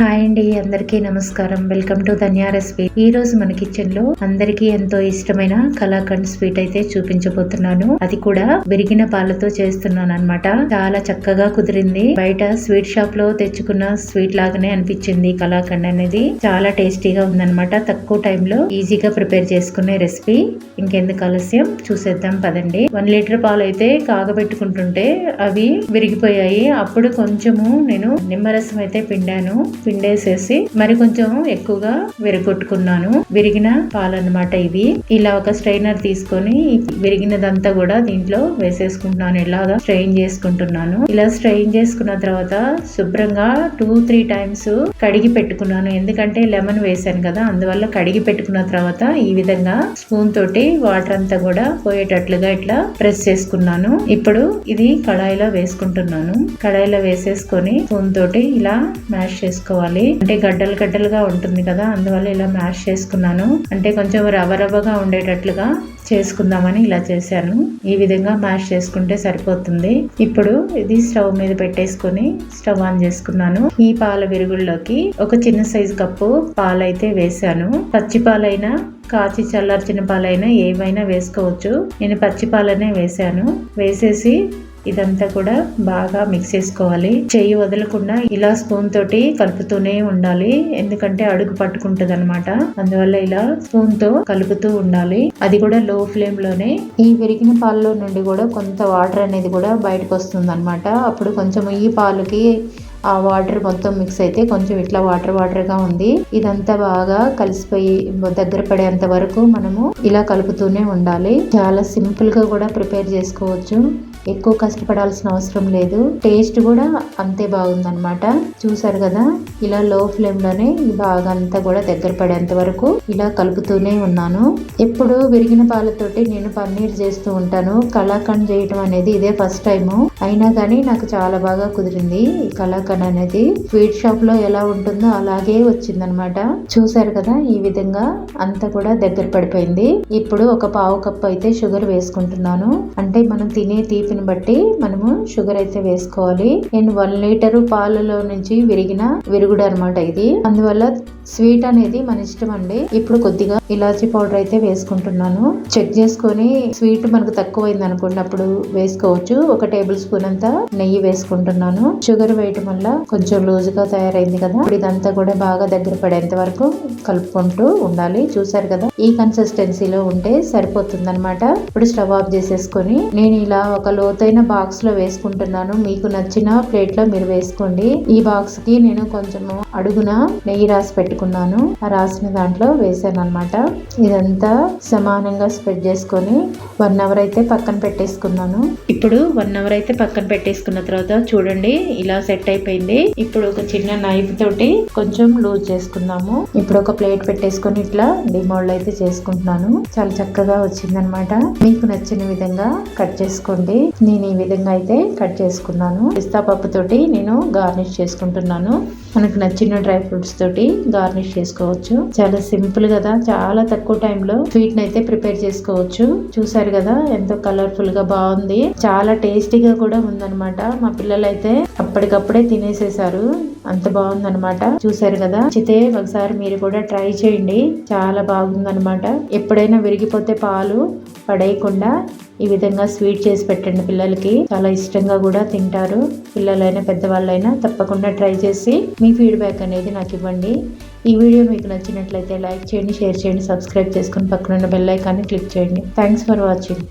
Hi అండి అందరికీ నమస్కారం. Welcome to Dhanya recipe. ఈ రోజు మన కిచెన్లో అందరికీ ఎంతో ఇష్టమైన కలాకండ్ స్వీట్ అయితే చూపించబోతున్నాను. అది కూడా విరిగిన పాలతో చేస్తున్నాను అన్నమాట చాలా చక్కగా కుదిరింది. బయట స్వీట్ షాప్లో తెచ్చుకున్న స్వీట్ లాగానే అనిపించింది కలాకండ్ అనేది. చాలా టేస్టీగా ఉందన్నమాట. తక్కువ టైంలో ఈజీగా ప్రిపేర్ చేసుకునే రెసిపీ. ఇంకెందుకు ఆలస్యం? చూసేద్దాం పదండి. వన్ లీటర్ పాలు అయితే కాగబెట్టుకుంటుంటే అవి విరిగిపోయాయి. అప్పుడు కొంచెము నేను నిమ్మరసం అయితే పిండాను. పిండేసేసి మరి కొంచెం ఎక్కువగా విరగొట్టుకున్నాను. విరిగిన పాలన్నమాట ఇవి. ఇలా ఒక స్ట్రైనర్ తీసుకొని విరిగినదంతా కూడా దీంట్లో వేసేసుకుంటున్నాను. ఇలాగా స్ట్రెయిన్ చేసుకుంటున్నాను. ఇలా స్ట్రెయిన్ చేసుకున్న తర్వాత శుభ్రంగా టూ త్రీ టైమ్స్ కడిగి పెట్టుకున్నాను. ఎందుకంటే లెమన్ వేసాను కదా అందువల్ల కడిగి పెట్టుకున్న తర్వాత ఈ విధంగా స్పూన్ తోటి వాటర్ అంతా కూడా పోయేటట్లుగా ఇట్లా ప్రెస్ చేసుకున్నాను. ఇప్పుడు ఇది కడాయిలో వేసుకుంటున్నాను. కడాయిలో వేసేసుకొని స్పూన్ తోటి ఇలా మ్యాష్ చేసుకోవాలి. అంటే గడ్డలు గడ్డలుగా ఉంటుంది కదా అందువల్ల ఇలా మ్యాష్ చేసుకున్నాను. అంటే కొంచెం రవ్వ రవ్వగా ఉండేటట్లుగా చేసుకుందామని ఇలా చేశాను. ఈ విధంగా మ్యాష్ చేసుకుంటే సరిపోతుంది. ఇప్పుడు ఇది స్టవ్ మీద పెట్టేసుకొని స్టవ్ ఆన్ చేసుకున్నాను. ఈ పాల విరుగుల్లోకి ఒక చిన్న సైజు కప్పు పాలైతే వేసాను పచ్చి పాలైనా కాచి చల్లార్చిన పాలైనా ఏమైనా వేసుకోవచ్చు. నేను పచ్చి పాలనే వేసాను వేసేసి ఇదంతా కూడా బాగా మిక్స్ చేసుకోవాలి. చెయ్యి వదలకుండా ఇలా స్పూన్ తోటి కలుపుతూనే ఉండాలి. ఎందుకంటే అడుగు పట్టుకుంటది అనమాట అందువల్ల ఇలా స్పూన్తో కలుపుతూ ఉండాలి. అది కూడా లో ఫ్లేమ్లోనే. ఈ విరిగిన పాలలో నుండి కూడా కొంత వాటర్ అనేది కూడా బయటకు వస్తుంది అనమాట అప్పుడు కొంచెం ఈ పాలకి ఆ వాటర్ మొత్తం మిక్స్ అయితే కొంచెం ఇట్లా వాటర్ వాటర్గా ఉంది. ఇదంతా బాగా కలిసిపోయి దగ్గర పడేంత వరకు మనము ఇలా కలుపుతూనే ఉండాలి. చాలా సింపుల్గా కూడా ప్రిపేర్ చేసుకోవచ్చు. ఎక్కువ కష్టపడాల్సిన అవసరం లేదు. టేస్ట్ కూడా అంతే బాగుందన్నమాట. చూసారు కదా ఇలా లో ఫ్లేమ్లోనే బాగా అంతా కూడా దగ్గర పడేంత వరకు ఇలా కలుపుతూనే ఉన్నాను. ఎప్పుడు విరిగిన పాలతోటి నేను పన్నీర్ చేస్తూ ఉంటాను. కళాఖండ్ చేయటం అనేది ఇదే ఫస్ట్ టైము అయినా కానీ నాకు చాలా బాగా కుదిరింది ఈ కళాఖండ్ అనేది. స్వీట్ షాప్లో ఎలా ఉంటుందో అలాగే వచ్చిందనమాట చూసారు కదా ఈ విధంగా అంతా కూడా దగ్గర పడిపోయింది. ఇప్పుడు ఒక పావు కప్పు అయితే షుగర్ వేసుకుంటున్నాను. అంటే మనం తినే తీపిని బట్టి మనము షుగర్ అయితే వేసుకోవాలి. నేను వన్ లీటర్ పాలలో నుంచి విరిగిన విరుగుడు అనమాట ఇది. అందువల్ల స్వీట్ అనేది మన ఇష్టం అండి. ఇప్పుడు కొద్దిగా ఇలాచీ పౌడర్ అయితే వేసుకుంటున్నాను. చెక్ చేసుకొని స్వీట్ మనకు తక్కువైంది అనుకోండి అప్పుడు వేసుకోవచ్చు. ఒక టేబుల్ స్పూన్ అంతా నెయ్యి వేసుకుంటున్నాను. షుగర్ వేయటం వల్ల కొంచెం లూజ్గా తయారైంది కదా. ఇప్పుడు ఇదంతా కూడా బాగా దగ్గర పడేంత వరకు కలుపుకుంటూ ఉండాలి. చూసారు కదా ఈ కన్సిస్టెన్సీలో ఉంటే సరిపోతుంది అనమాట ఇప్పుడు స్టవ్ ఆఫ్ చేసేసుకొని నేను ఇలా ఒక లోతైన బాక్స్లో వేసుకుంటున్నాను. మీకు నచ్చిన ప్లేట్లో మీరు వేసుకోండి. ఈ బాక్స్కి నేను కొంచెము అడుగున నెయ్యి రాసి పెట్టుకున్నాను. ఆ రాసిన దాంట్లో వేసాను అనమాట ఇదంతా సమానంగా స్ప్రెడ్ చేసుకొని వన్ అవర్ అయితే పక్కన పెట్టేసుకున్నాను. ఇప్పుడు వన్ అవర్ అయితే పక్కన పెట్టేసుకున్న తర్వాత చూడండి ఇలా సెట్ అయిపోయింది. ఇప్పుడు ఒక చిన్న నైఫ్ తోటి కొంచెం లూజ్ చేసుకుందాము. ఇప్పుడు ఒక ప్లేట్ పెట్టేసుకొని ఇట్లా డిమోల్డ్ అయితే చేసుకుంటున్నాను. చాలా చక్కగా వచ్చిందనమాట మీకు నచ్చిన విధంగా కట్ చేసుకోండి. నేను ఈ విధంగా అయితే కట్ చేసుకున్నాను. పిస్తా పప్పు తోటి నేను గార్నిష్ చేసుకుంటున్నాను. మనకు నచ్చిన డ్రై ఫ్రూట్స్ తోటి గార్నిష్ చేసుకోవచ్చు. చాలా సింపుల్ కదా చాలా తక్కువ టైంలో స్వీట్ అయితే ప్రిపేర్ చేసుకోవచ్చు. చూసారు కదా ఎంతో కలర్ఫుల్గా బాగుంది. చాలా టేస్టీగా కూడా ఉందన్నమాట. మా పిల్లలు అయితే అప్పటికప్పుడే తినేసేసారు అంత బాగుందనమాట చూసారు కదా చితే ఒకసారి మీరు కూడా ట్రై చేయండి. చాలా బాగుందనమాట ఎప్పుడైనా విరిగిపోతే పాలు పడేయకుండా ఈ విధంగా స్వీట్ చేసి పెట్టండి పిల్లలకి. చాలా ఇష్టంగా కూడా తింటారు. పిల్లలైనా పెద్దవాళ్ళైనా తప్పకుండా ట్రై చేసి మీ ఫీడ్బ్యాక్ అనేది నాకు ఇవ్వండి. ఈ వీడియో మీకు నచ్చినట్లయితే లైక్ చేయండి షేర్ చేయండి సబ్స్క్రైబ్ చేసుకుని పక్కన బెల్ ఐకాన్ని క్లిక్ చేయండి. Thanks for watching